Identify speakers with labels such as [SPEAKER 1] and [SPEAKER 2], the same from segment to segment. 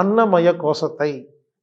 [SPEAKER 1] அன்னமய கோஷத்தை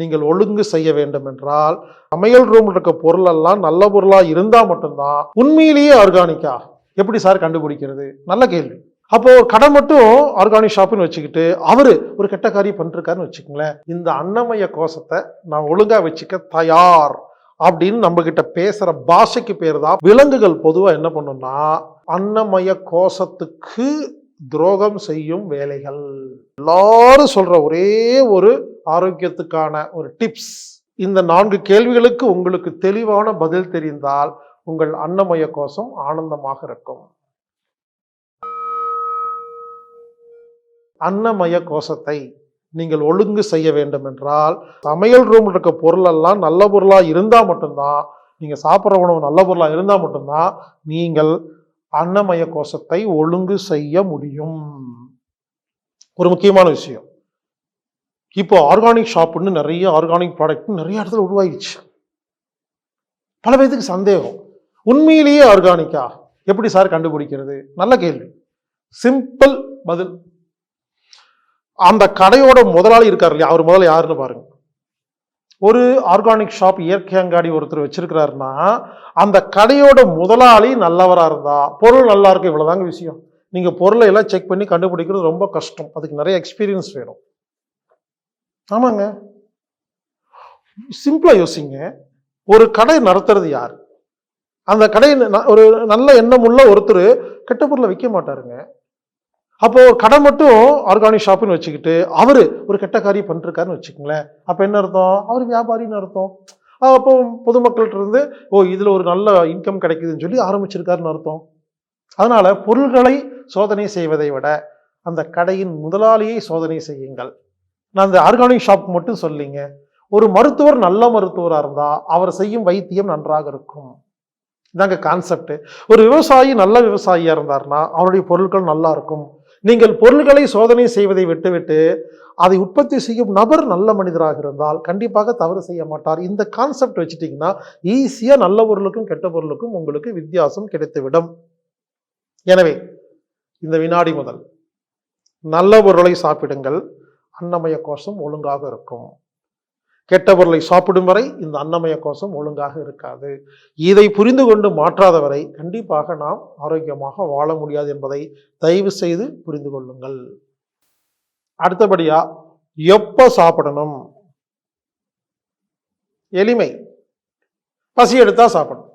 [SPEAKER 1] நீங்கள் ஒழுங்கு செய்ய வேண்டும் என்றால் சமையல் ரூமில் இருக்க பொருளெல்லாம் நல்ல பொருளாக இருந்தால் மட்டும்தான் உண்மையிலேயே ஆர்கானிக்கா எப்படி சார் கண்டுபிடிக்கிறது நல்ல கேள்வி அப்போ ஒரு கடை மட்டும் ஆர்கானிக் ஷாப்னு வச்சுக்கிட்டு அவரு ஒரு கெட்ட காரியம் பண்ணிருக்காருன்னு வச்சுக்கோங்களேன் இந்த அன்னமய கோஷத்தை நான் ஒழுங்கா வச்சுக்க தயார் அப்படின்னு நம்ம கிட்ட பேசுற பாஷைக்கு பேர் தான் விலங்குகள் பொதுவா என்ன பண்ணும்னா அன்னமய கோஷத்துக்கு துரோகம் செய்யும் வேலைகள் எல்லாரும் சொல்ற ஒரே ஒரு ஆரோக்கியத்துக்கான ஒரு டிப்ஸ் இந்த நான்கு கேள்விகளுக்கு உங்களுக்கு தெளிவான பதில் தெரிந்தால் உங்கள் அன்னமய கோஷம் ஆனந்தமாக இருக்கும் அன்னமய கோஷத்தை நீங்கள் ஒழுங்கு செய்ய வேண்டும் என்றால் சமையல் ரூமில் இருக்க பொருளெல்லாம் நல்ல பொருளாக இருந்தால் மட்டும்தான் நீங்கள் சாப்பிட்ற உணவு நல்ல பொருளாக இருந்தால் மட்டும்தான் நீங்கள் அன்னமய கோஷத்தை ஒழுங்கு செய்ய முடியும் ஒரு முக்கியமான விஷயம் இப்போ ஆர்கானிக் ஷாப்புன்னு நிறைய ஆர்கானிக் ப்ராடக்ட் நிறைய இடத்துல உருவாயிடுச்சு பல பேத்துக்கு சந்தேகம் உண்மையிலேயே ஆர்கானிக்கா எப்படி சார் கண்டுபிடிக்கிறது நல்ல கேள்வி சிம்பிள் பதில் அந்த கடையோட முதலாளி இருக்கார் இல்லையா அவர் முதல்ல யாருன்னு பாருங்க ஒரு ஆர்கானிக் ஷாப் இயற்கை அங்காடி ஒருத்தர் வச்சிருக்கிறாருன்னா அந்த கடையோட முதலாளி நல்லவராக இருந்தா பொருள் நல்லா இருக்கு இவ்வளோதாங்க விஷயம் நீங்கள் பொருளை எல்லாம் செக் பண்ணி கண்டுபிடிக்கிறது ரொம்ப கஷ்டம் அதுக்கு நிறைய எக்ஸ்பீரியன்ஸ் வேணும் ஆமாங்க சிம்பிளாக யோசிங்க ஒரு கடை நடத்துறது யார் அந்த கடை ஒரு நல்ல எண்ணம் உள்ள ஒருத்தர் கெட்ட பொருளை விற்க மாட்டாருங்க அப்போ கடை மட்டும் ஆர்கானிக் ஷாப்புன்னு வச்சுக்கிட்டு அவர் ஒரு கெட்ட காரியம் பண்ணிருக்காருன்னு வச்சுக்கோங்களேன் அப்போ என்ன அர்த்தம் அவர் வியாபாரின்னு அர்த்தம் அப்போ பொதுமக்கள்கிட்ட இருந்து ஓ இதில் ஒரு நல்ல இன்கம் கிடைக்குதுன்னு சொல்லி ஆரம்பிச்சிருக்காருன்னு அர்த்தம் அதனால பொருள்களை சோதனை செய்வதை விட அந்த கடையின் முதலாளியை சோதனை செய்யுங்கள் நான் அந்த ஆர்கானிக் ஷாப் மட்டும் சொல்லிங்க ஒரு மருத்துவர் நல்ல மருத்துவராக இருந்தால் அவர் செய்யும் வைத்தியம் நன்றாக இருக்கும் இதாங்க கான்செப்ட் ஒரு விவசாயி நல்ல விவசாயியாக இருந்தார்னா அவருடைய பொருட்கள் நல்லா இருக்கும் நீங்கள் பொருள்களை சோதனை செய்வதை விட்டுவிட்டு அதை உற்பத்தி செய்யும் நபர் நல்ல மனிதராக இருந்தால் கண்டிப்பாக தவறு செய்ய மாட்டார் இந்த கான்செப்ட் வச்சுட்டிங்கன்னா ஈஸியாக நல்ல பொருளுக்கும் கெட்ட பொருளுக்கும் உங்களுக்கு வித்தியாசம் கிடைத்துவிடும் எனவே இந்த வினாடி முதல் நல்ல பொருளை சாப்பிடுங்கள் அன்னமய கோஷம் ஒழுங்காக இருக்கும் கெட்ட பொருளை சாப்பிடும் வரை இந்த அன்னமய கோஷம் ஒழுங்காக இருக்காது இதை புரிந்து கொண்டு மாற்றாதவரை கண்டிப்பாக நாம் ஆரோக்கியமாக வாழ முடியாது என்பதை தயவு செய்து புரிந்து கொள்ளுங்கள் அடுத்தபடியா எப்போ சாப்பிடணும் எளிமை பசி எடுத்தா சாப்பிடணும்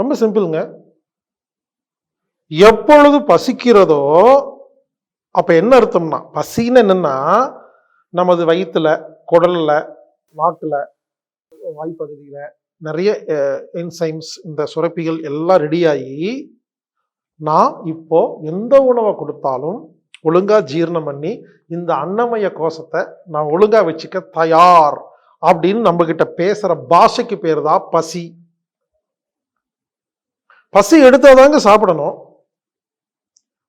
[SPEAKER 1] ரொம்ப சிம்பிளுங்க எப்பொழுது பசிக்கிறதோ அப்போ என்ன அர்த்தம்னா பசின்னு என்னன்னா நமது வயிற்றுல குடலில் நாட்டில் வாய்ப்பகுதியில் நிறைய என்சைம்ஸ் இந்த சுரப்பிகள் எல்லாம் ரெடியாகி நான் இப்போ எந்த உணவை கொடுத்தாலும் ஒழுங்காக ஜீரணம் பண்ணி இந்த அன்னமய கோஷத்தை நான் ஒழுங்காக வச்சுக்க தயார் அப்படின்னு நம்மக்கிட்ட பேசுகிற பாஷைக்கு பேர் தான் பசி பசி எடுத்தாதாங்க சாப்பிடணும்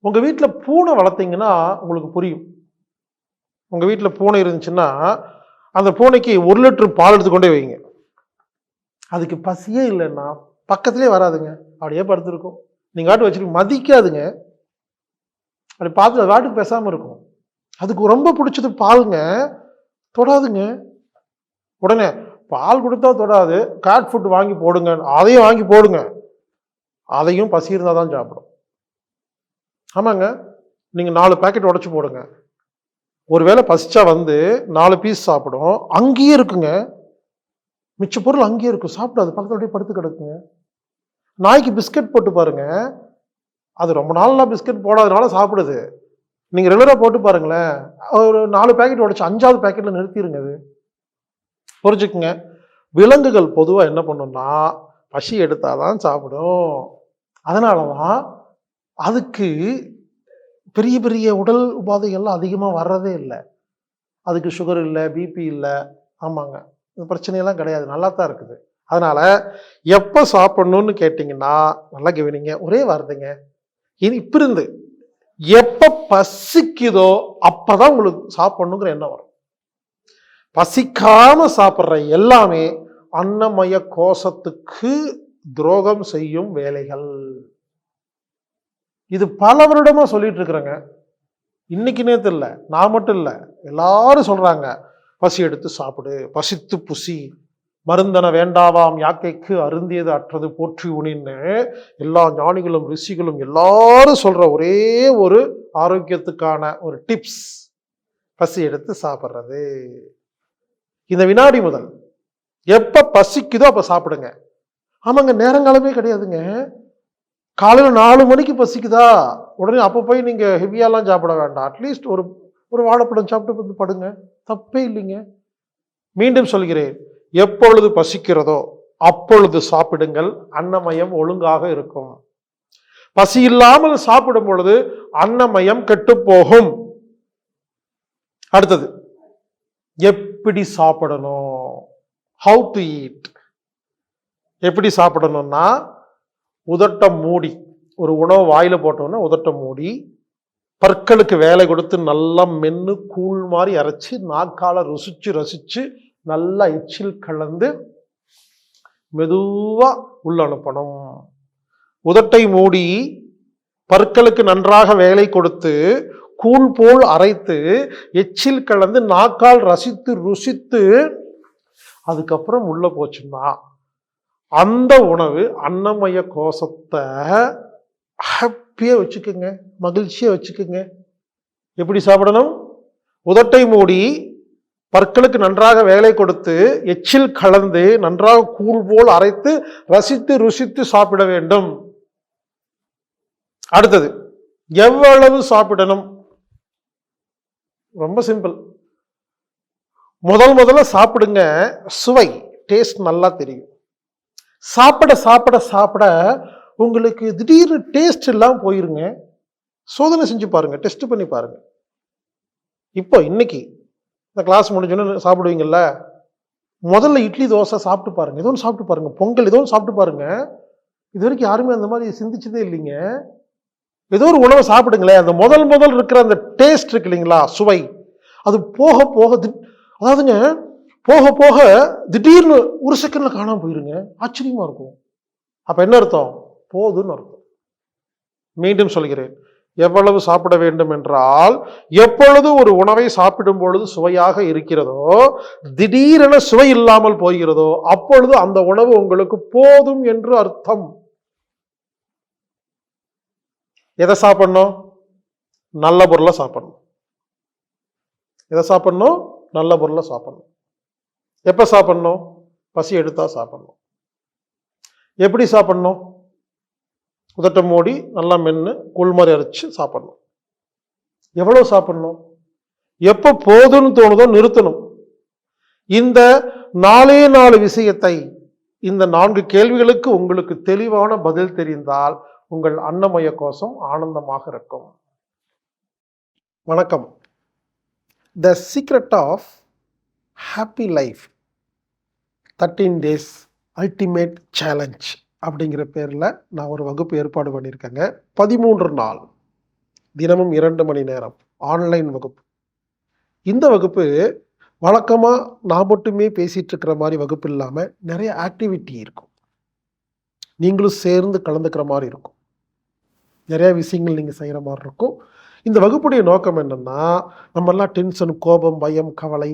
[SPEAKER 1] உங்கள் வீட்டில் பூனை வளர்த்தீங்கன்னா உங்களுக்கு புரியும் உங்கள் வீட்டில் பூனை இருந்துச்சுன்னா அந்த பூனைக்கு ஒரு லிட்டர் பால் எடுத்துக்கொண்டே வைங்க அதுக்கு பசியே இல்லைன்னா பக்கத்துலேயே வராதுங்க அப்படியே படுத்துருக்கும் நீங்கள் காட்டு வச்சுட்டு மதிக்காதுங்க அப்படி பார்த்து அது வாட்டுக்கு பேசாமல் இருக்கும் அதுக்கு ரொம்ப பிடிச்சது பாலுங்க தொடாதுங்க உடனே பால் கொடுத்தா தொடாது காட் ஃபுட் வாங்கி போடுங்க அதையும் வாங்கி போடுங்க அதையும் பசி இருந்தால் தான் சாப்பிடும் ஆமாங்க நீங்கள் நாலு பேக்கெட் உடச்சி போடுங்க ஒருவேளை பசிச்சா வந்து நாலு பீஸ் சாப்பிடும் அங்கேயே இருக்குங்க மிச்ச பொருள் அங்கேயே இருக்கும் சாப்பிடாது பக்கத்தில் அப்படியே படுத்து கிடக்குங்க நாய்க்கு பிஸ்கட் போட்டு பாருங்க அது ரொம்ப நாளெலாம் பிஸ்கட் போடாதனால சாப்பிடுது நீங்கள் ரெகுலராக போட்டு பாருங்களேன் ஒரு நாலு பேக்கெட் உடச்சு அஞ்சாவது பேக்கெட்டில் நிறுத்திடுங்க அது புரிஞ்சுக்குங்க விலங்குகள் பொதுவாக என்ன பண்ணும்னா பசி எடுத்தால் தான் சாப்பிடும் அதனால தான் அதுக்கு பெரிய பெரிய உடல் உபாதைகள்லாம் அதிகமாக வர்றதே இல்லை அதுக்கு சுகர் இல்லை பிபி இல்லை ஆமாங்க இந்த பிரச்சனையெல்லாம் கிடையாது நல்லா தான் இருக்குது அதனால் எப்போ சாப்பிட்ணுன்னு கேட்டிங்கன்னா நல்லா கவனிங்க ஒரே வார்த்தைங்க இனி இப்போ இருந்து எப்போ பசிக்குதோ அப்போ தான் உங்களுக்கு சாப்பிட்ணுங்கிற எண்ணம் வரும் பசிக்காமல் சாப்பிட்ற எல்லாமே அன்னமய கோஷத்துக்கு துரோகம் செய்யும் வேலைகள் இது பல வருடமாக சொல்லிட்டு இருக்கிறேங்க இன்னைக்கு நேரத்தில் இல்லை நான் மட்டும் இல்லை எல்லாரும் சொல்கிறாங்க பசி எடுத்து சாப்பிடு பசித்து புசி மருந்தன வேண்டாவாம் யாக்கைக்கு அருந்தியது அற்றது போற்றி உணின்னு எல்லா ஞானிகளும் ரிஷிகளும் எல்லாரும் சொல்கிற ஒரே ஒரு ஆரோக்கியத்துக்கான ஒரு டிப்ஸ் பசி எடுத்து சாப்பிட்றது இந்த வினாடி முதல் எப்போ பசிக்குதோ அப்போ சாப்பிடுங்க ஆமாங்க நேரங்காலமே கிடையாதுங்க காலையில் நாலு மணிக்கு பசிக்குதா உடனே அப்போ போய் நீங்கள் ஹெவியாலாம் சாப்பிட வேண்டாம் அட்லீஸ்ட் ஒரு ஒரு வாழைப்பழம் சாப்பிட்டு வந்து படுங்க தப்பே இல்லைங்க மீண்டும் சொல்கிறேன் எப்பொழுது பசிக்கிறதோ அப்பொழுது சாப்பிடுங்கள் அன்னமயம் ஒழுங்காக இருக்கும் பசி இல்லாமல் சாப்பிடும் பொழுது அன்னமயம் கெட்டு போகும் அடுத்தது எப்படி சாப்பிடணும் ஹவு டு ஈட் எப்படி சாப்பிடணும்னா உதட்டம் மூடி ஒரு உணவு வாயில் போட்டோன்னா உதட்டம் மூடி பற்களுக்கு வேலை கொடுத்து நல்லா மென்று கூழ் மாதிரி அரைச்சி நாக்கால ருசிச்சு ரசித்து நல்லா எச்சில் கலந்து மெதுவாக உள்ள அனுப்பணும் உதட்டை மூடி பற்களுக்கு நன்றாக வேலை கொடுத்து கூழ் போல் அரைத்து எச்சில் கலந்து நாக்கால் ரசித்து ருசித்து அதுக்கப்புறம் உள்ளே போச்சுன்னா அந்த உணவு அன்னமய கோஷத்தை ஹாப்பியாக வச்சுக்கோங்க மகிழ்ச்சியாக வச்சுக்கோங்க எப்படி சாப்பிடணும் உதட்டை மூடி பற்களுக்கு நன்றாக வேலை கொடுத்து எச்சில் கலந்து நன்றாக கூழ் போல் அரைத்து ரசித்து ருசித்து சாப்பிட வேண்டும் அடுத்தது எவ்வளவு சாப்பிடணும் ரொம்ப சிம்பிள் முதல் முதல்ல சாப்பிடுங்க சுவை டேஸ்ட் நல்லா தெரியும் சாப்பிட சாப்பிட சாப்பிட உங்களுக்கு திடீர்னு டேஸ்ட் எல்லாம் போயிருங்க சோதனை செஞ்சு பாருங்கள் டெஸ்ட் பண்ணி பாருங்கள் இப்போ இன்னைக்கு இந்த கிளாஸ் முடிஞ்சோன்னு சாப்பிடுவீங்கள்ல முதல்ல இட்லி தோசை சாப்பிட்டு பாருங்கள் எதுவும் சாப்பிட்டு பாருங்கள் பொங்கல் எதுவும் சாப்பிட்டு பாருங்கள் இது வரைக்கும் யாருமே அந்த மாதிரி சிந்திச்சதே இல்லைங்க ஏதோ ஒரு உணவை சாப்பிடுங்களேன் அந்த முதல் முதல் இருக்கிற அந்த டேஸ்ட் இருக்கு இல்லைங்களா சுவை அது போக போக அதாவதுங்க போக போக திடீர்னு ஒரு செகண்டில் காணாமல் போயிருங்க ஆச்சரியமாக இருக்கும் அப்போ என்ன அர்த்தம் போதுன்னு அர்த்தம் மீண்டும் சொல்கிறேன் எவ்வளவு சாப்பிட வேண்டும் என்றால் எப்பொழுது ஒரு உணவை சாப்பிடும் பொழுது சுவையாக இருக்கிறதோ திடீரென சுவை இல்லாமல் போகிறதோ அப்பொழுது அந்த உணவு உங்களுக்கு போதும் என்று அர்த்தம் எதை சாப்பிடணும் நல்ல பொருளை சாப்பிடணும் எதை சாப்பிடணும் நல்ல பொருளை சாப்பிடணும் எப்போ சாப்பிட்ணும் பசி எடுத்தால் சாப்பிட்ணும் எப்படி சாப்பிட்ணும் உதட்ட மூடி நல்லா மென்று குள்மாரி அரைச்சி சாப்பிட்ணும் எவ்வளோ சாப்பிட்ணும் எப்போ போதும்னு தோணுதோ நிறுத்தணும் இந்த நாலே நாலு விஷயத்தை இந்த நான்கு கேள்விகளுக்கு உங்களுக்கு தெளிவான பதில் தெரிந்தால் உங்கள் அன்னமய கோஷம் ஆனந்தமாக இருக்கும் வணக்கம் the secret of happy life thirteen days ultimate challenge அப்படிங்கிற பேரில் நான் ஒரு வகுப்பு ஏற்பாடு பண்ணியிருக்கேங்க பதிமூன்று நாள் தினமும் இரண்டு மணி நேரம் ஆன்லைன் வகுப்பு இந்த வகுப்பு வழக்கமாக நான் மட்டுமே பேசிகிட்டு இருக்கிற மாதிரி வகுப்பு இல்லாமல் நிறைய ஆக்டிவிட்டி இருக்கும் நீங்களும் சேர்ந்து கலந்துக்கிற மாதிரி இருக்கும் நிறையா விஷயங்கள் நீங்கள் செய்கிற மாதிரி இருக்கும் இந்த வகுப்புடைய நோக்கம் என்னென்னா நம்மெல்லாம் டென்ஷன் கோபம் பயம் கவலை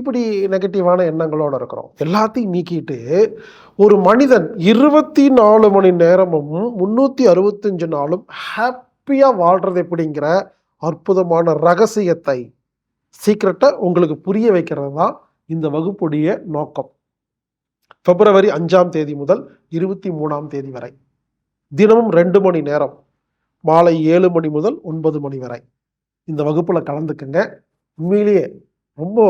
[SPEAKER 1] இப்படி நெகட்டிவான எண்ணங்களோடு இருக்கிறோம் எல்லாத்தையும் நீக்கிட்டு ஒரு மனிதன் இருபத்தி நாலு மணி நேரமும் முந்நூற்றி அறுபத்தஞ்சு நாளும் ஹாப்பியாக வாழ்கிறது எப்படிங்கிற அற்புதமான ரகசியத்தை சீக்ரெட்டை உங்களுக்கு புரிய வைக்கிறது தான் இந்த வகுப்புடைய நோக்கம் பிப்ரவரி அஞ்சாம் தேதி முதல் இருபத்தி மூணாம் தேதி வரை தினமும் ரெண்டு மணி நேரம் மாலை ஏழு மணி முதல் ஒன்பது மணி வரை இந்த வகுப்பில் கலந்துக்குங்க உண்மையிலேயே ரொம்ப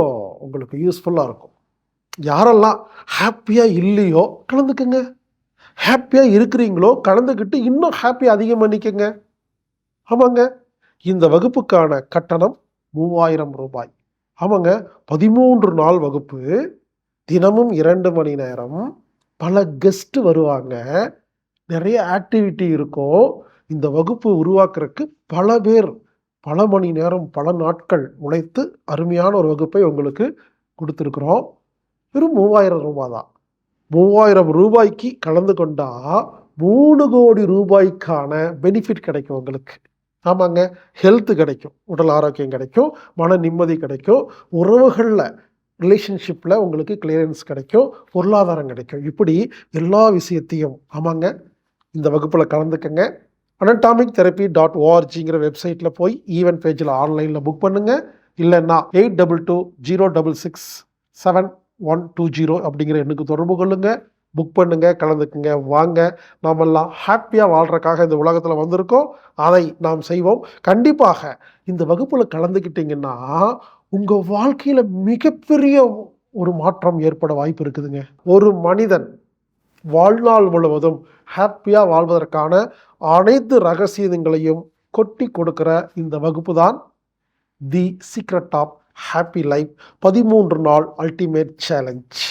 [SPEAKER 1] உங்களுக்கு யூஸ்ஃபுல்லாக இருக்கும் யாரெல்லாம் ஹாப்பியாக இல்லையோ கலந்துக்குங்க ஹாப்பியாக இருக்கிறீங்களோ கலந்துக்கிட்டு இன்னும் ஹாப்பியாக அதிகம் பண்ணிக்கங்க ஆமாங்க இந்த வகுப்புக்கான கட்டணம் மூவாயிரம் ரூபாய் ஆமாங்க பதிமூன்று நாள் வகுப்பு தினமும் இரண்டு மணி நேரம் பல கெஸ்ட்டு வருவாங்க நிறைய ஆக்டிவிட்டி இருக்கும் இந்த வகுப்பு உருவாக்குறதுக்கு பல பேர் பல மணி நேரம் பல நாட்கள் உழைத்து அருமையான ஒரு வகுப்பை உங்களுக்கு கொடுத்துருக்குறோம் வெறும் மூவாயிரம் ரூபாய் தான் மூவாயிரம் ரூபாய்க்கு கலந்து கொண்டால் மூணு கோடி ரூபாய்க்கான பெனிஃபிட் கிடைக்கும் உங்களுக்கு ஆமாங்க ஹெல்த்து கிடைக்கும் உடல் ஆரோக்கியம் கிடைக்கும் மன நிம்மதி கிடைக்கும் உறவுகளில் ரிலேஷன்ஷிப்பில் உங்களுக்கு கிளியரன்ஸ் கிடைக்கும் பொருளாதாரம் கிடைக்கும் இப்படி எல்லா விஷயத்தையும் ஆமாங்க இந்த வகுப்பில் கலந்துக்கங்க அனடாமிக் தெரப்பி டாட் ஓஆர்ஜிங்கிற வெப்சைட்டில் போய் ஈவெண்ட் பேஜில் ஆன்லைனில் புக் பண்ணுங்கள் இல்லைன்னா eight double two zero double six seven one two zero அப்படிங்கிற எண்ணுக்கு தொடர்பு கொள்ளுங்கள் புக் பண்ணுங்கள் கலந்துக்குங்க வாங்க நாமெல்லாம் ஹாப்பியாக வாழ்கிறக்காக இந்த உலகத்தில் வந்திருக்கோம் அதை நாம் செய்வோம் கண்டிப்பாக இந்த வகுப்பில் கலந்துக்கிட்டிங்கன்னா உங்கள் வாழ்க்கையில் மிகப்பெரிய ஒரு மாற்றம் ஏற்பட வாய்ப்பு இருக்குதுங்க ஒரு மனிதன் வாழ்நாள் முழுவதும் ஹாப்பியாக வாழ்வதற்கான அனைத்து ரகசியங்களையும் கொட்டி கொடுக்கிற இந்த வகுப்பு தான் the secret of happy life பதிமூன்று நாள் அல்டிமேட் சேலஞ்ச்